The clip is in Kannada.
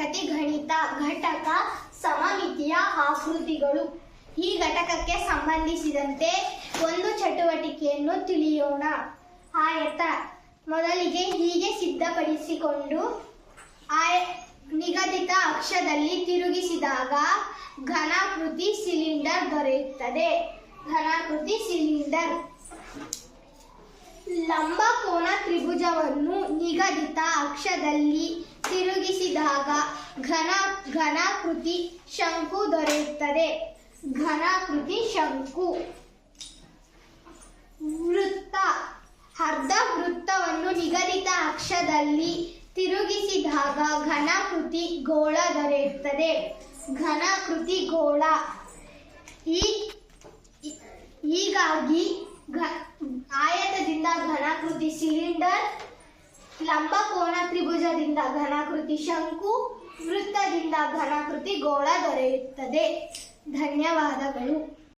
ಸಂಬಂಧಿತ ಘಟಕ, ಸಮಮಿತಿಯ ಆಕೃತಿಗಳು. ಈ ಘಟಕಕ್ಕೆ ಸಂಬಂಧಿಸಿದಂತೆ ಒಂದು ಚಟುವಟಿಕೆಯನ್ನು ತಿಳಿಯೋಣ. ಆಯತ. ಮೊದಲಿಗೆ ಹೀಗೆ ಸಿದ್ಧಪಡಿಸಿಕೊಂಡು ಆಯ, ನಿಗದಿತ ಅಕ್ಷದಲ್ಲಿ ತಿರುಗಿಸಿದಾಗ ಘನಾಕೃತಿ ಸಿಲಿಂಡರ್ ದೊರೆಯುತ್ತದೆ. ಘನಾಕೃತಿ ಸಿಲಿಂಡರ್. ಲಂಬಕೋನ ತ್ರಿಭುಜವನ್ನು ನಿಗದಿತ ಅಕ್ಷದಲ್ಲಿ ತಿರುಗಿಸಿದಾಗ ಘನ, ಘನಾಕೃತಿ ಶಂಕು ದೊರೆಯುತ್ತದೆ. ಘನಾಕೃತಿ ಶಂಕು. ವೃತ್ತ. ಅರ್ಧ ವೃತ್ತವನ್ನು ನಿಗದಿತ ಅಕ್ಷದಲ್ಲಿ ತಿರುಗಿಸಿದಾಗ ಘನಾಕೃತಿ ಗೋಳ ದೊರೆಯುತ್ತದೆ. ಘನಾಕೃತಿ ಗೋಳ. ಈ ಹೀಗಾಗಿ ಘ- ಆಯತದಿಂದ ಘನಾಕೃತಿ ಸಿಲಿಂಡರ್ ಲಂಬಕೋನ ತ್ರಿಭುಜದಿಂದ ಘನಾಕೃತಿ ಶಂಕು ವೃತ್ತದಿಂದ ಘನಾಕೃತಿ ಗೋಳ ದೊರೆಯುತ್ತದೆ. ಧನ್ಯವಾದಗಳು.